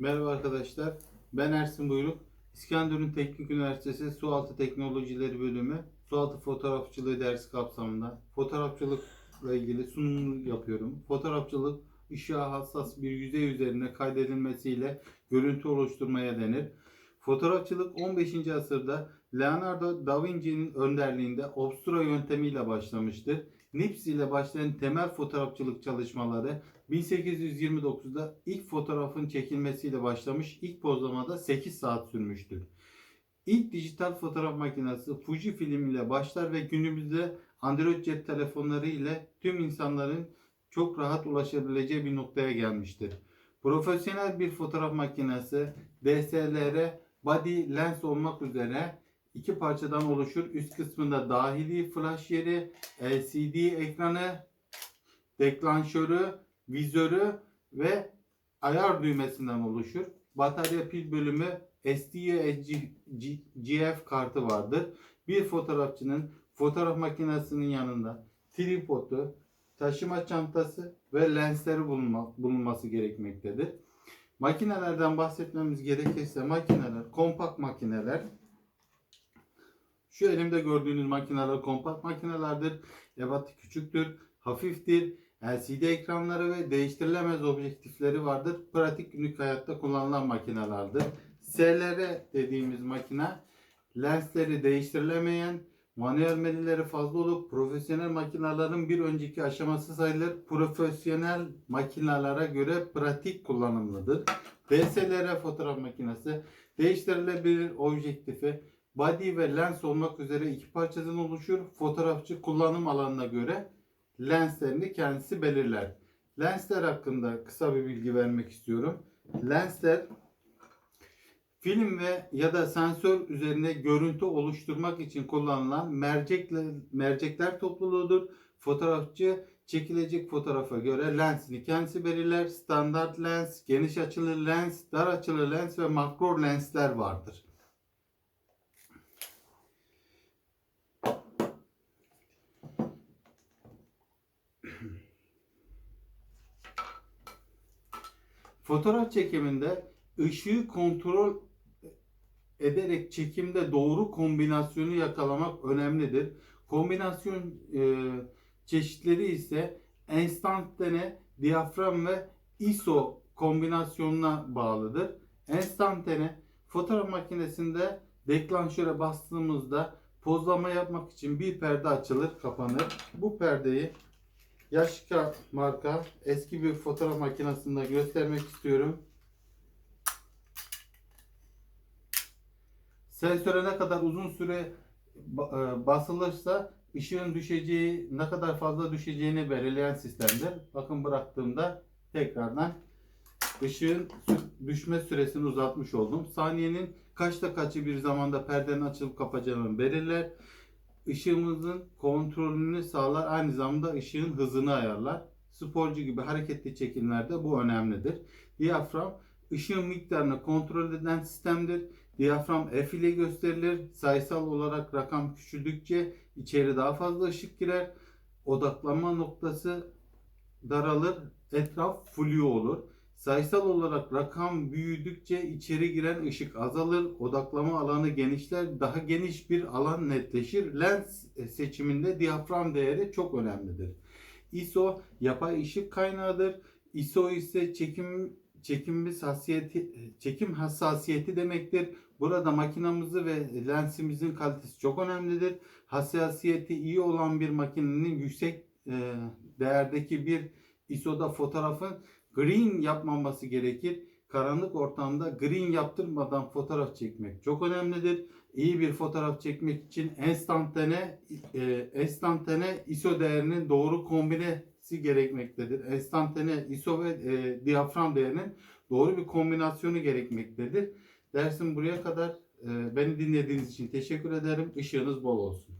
Merhaba arkadaşlar. Ben Ersin Buyruk. İskenderun Teknik Üniversitesi Sualtı Teknolojileri Bölümü Sualtı Fotoğrafçılığı dersi kapsamında fotoğrafçılıkla ilgili sunum yapıyorum. Fotoğrafçılık ışığa hassas bir yüzey üzerine kaydedilmesiyle görüntü oluşturmaya denir. Fotoğrafçılık 15. asırda Leonardo da Vinci'nin önderliğinde obstura yöntemiyle başlamıştır. Nips ile başlayan temel fotoğrafçılık çalışmaları 1829'da ilk fotoğrafın çekilmesiyle başlamış. İlk pozlamada 8 saat sürmüştür. İlk dijital fotoğraf makinesi Fujifilm ile başlar ve günümüzde Android cep telefonları ile tüm insanların çok rahat ulaşabileceği bir noktaya gelmiştir. Profesyonel bir fotoğraf makinesi DSLR body lens olmak üzere iki parçadan oluşur. Üst kısmında dahili flash yeri, LCD ekranı, deklanşörü, vizörü ve ayar düğmesinden oluşur. Batarya pil bölümü SDGF kartı vardır. Bir fotoğrafçının fotoğraf makinesinin yanında tripodu, taşıma çantası ve lensleri bulunma, bulunması gerekmektedir. Makinelerden bahsetmemiz gerekirse makineler, kompakt makineler. Şu elimde gördüğünüz makineler kompakt makinelerdir. Ebatı küçüktür, hafiftir. LCD ekranları ve değiştirilemez objektifleri vardır. Pratik günlük hayatta kullanılan makinelerdir. SLR dediğimiz makine lensleri değiştirilemeyen, manuel menüleri fazla olup profesyonel makinelerin bir önceki aşaması sayılır. Profesyonel makinelere göre pratik kullanımlıdır. DSLR fotoğraf makinesi değiştirilebilir objektifi, body ve lens olmak üzere iki parçadan oluşur. Fotoğrafçı kullanım alanına göre lenslerini kendisi belirler. Lensler hakkında kısa bir bilgi vermek istiyorum. Lensler film ve ya da sensör üzerine görüntü oluşturmak için kullanılan mercekler, mercekler topluluğudur. Fotoğrafçı çekilecek fotoğrafa göre lensini kendisi belirler. Standart lens, geniş açılı lens, dar açılı lens ve makro lensler vardır. Fotoğraf çekiminde ışığı kontrol ederek çekimde doğru kombinasyonu yakalamak önemlidir. Kombinasyon e, çeşitleri ise enstantane, diyafram ve ISO kombinasyonuna bağlıdır. Enstantane fotoğraf makinesinde deklanşöre bastığımızda pozlama yapmak için bir perde açılır, kapanır. Bu perdeyi Yaşka marka eski bir fotoğraf makinesinde göstermek istiyorum. Sensöre ne kadar uzun süre e, basılırsa ışığın düşeceği, ne kadar fazla düşeceğini belirleyen sistemdir. Bakın bıraktığımda tekrardan ışığın düşme süresini uzatmış oldum. Saniyenin kaçta kaçı bir zamanda perdenin açılıp kapacağını belirler. Işığımızın kontrolünü sağlar. Aynı zamanda ışığın hızını ayarlar. Sporcu gibi hareketli çekimlerde bu önemlidir. Diyafram ışığın miktarını kontrol eden sistemdir. Diyafram F ile gösterilir. Sayısal olarak rakam küçüldükçe içeri daha fazla ışık girer. Odaklanma noktası daralır. Etraf flu olur. Sayısal olarak rakam büyüdükçe içeri giren ışık azalır, odaklama alanı genişler, daha geniş bir alan netleşir. Lens seçiminde diyafram değeri çok önemlidir. ISO yapay ışık kaynağıdır. ISO ise çekim çekim hassasiyeti çekim hassasiyeti demektir. Burada makinamızı ve lensimizin kalitesi çok önemlidir. Hassasiyeti iyi olan bir makinenin yüksek değerdeki bir ISO'da fotoğrafın green yapmaması gerekir. Karanlık ortamda green yaptırmadan fotoğraf çekmek çok önemlidir. İyi bir fotoğraf çekmek için enstantane e, enstantane ISO değerinin doğru kombinesi gerekmektedir. Enstantane ISO ve e, diyafram değerinin doğru bir kombinasyonu gerekmektedir. Dersim buraya kadar. E, beni dinlediğiniz için teşekkür ederim. Işığınız bol olsun.